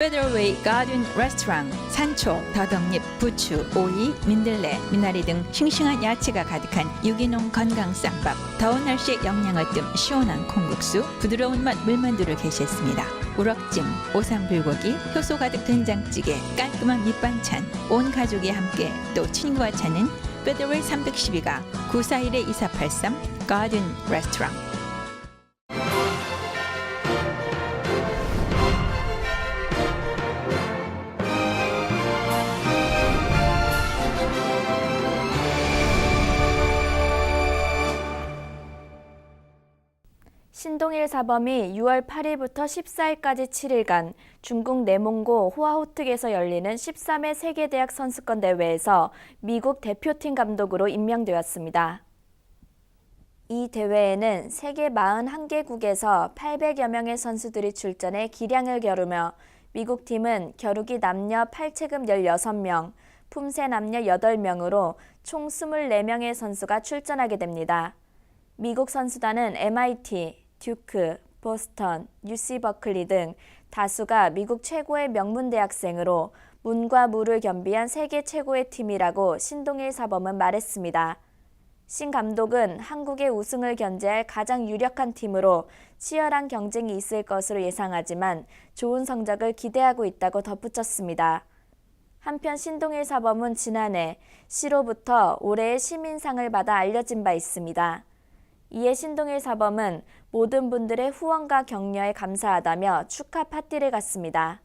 페더웨이 가든 레스토랑, 산초, 더덕잎, 부추, 오이, 민들레, 미나리 등 싱싱한 야채가 가득한 유기농 건강 쌈밥, 더운 날씨에 영양을 뜸 시원한 콩국수, 부드러운 맛 물만두를 게시했습니다. 우럭찜, 오삼불고기, 효소 가득 된장찌개, 깔끔한 밑반찬, 온 가족이 함께 또 친구와 차는 페더웨이 312가 941-2483 가든 레스토랑 신동일 사범이 6월 8일부터 14일까지 7일간 중국 내몽고 호아호특에서 열리는 13회 세계대학 선수권 대회에서 미국 대표팀 감독으로 임명되었습니다. 이 대회에는 세계 41개국에서 800여 명의 선수들이 출전해 기량을 겨루며 미국 팀은 겨루기 남녀 8체급 16명, 품새 남녀 8명으로 총 24명의 선수가 출전하게 됩니다. 미국 선수단은 MIT, 듀크, 보스턴, UC 버클리 등 다수가 미국 최고의 명문 대학생으로 문과 무를 겸비한 세계 최고의 팀이라고 신동일 사범은 말했습니다. 신 감독은 한국의 우승을 견제할 가장 유력한 팀으로 치열한 경쟁이 있을 것으로 예상하지만 좋은 성적을 기대하고 있다고 덧붙였습니다. 한편 신동일 사범은 지난해 시로부터 올해의 시민상을 받아 알려진 바 있습니다. 이에 신동일 사범은 모든 분들의 후원과 격려에 감사하다며 축하 파티를 갖습니다.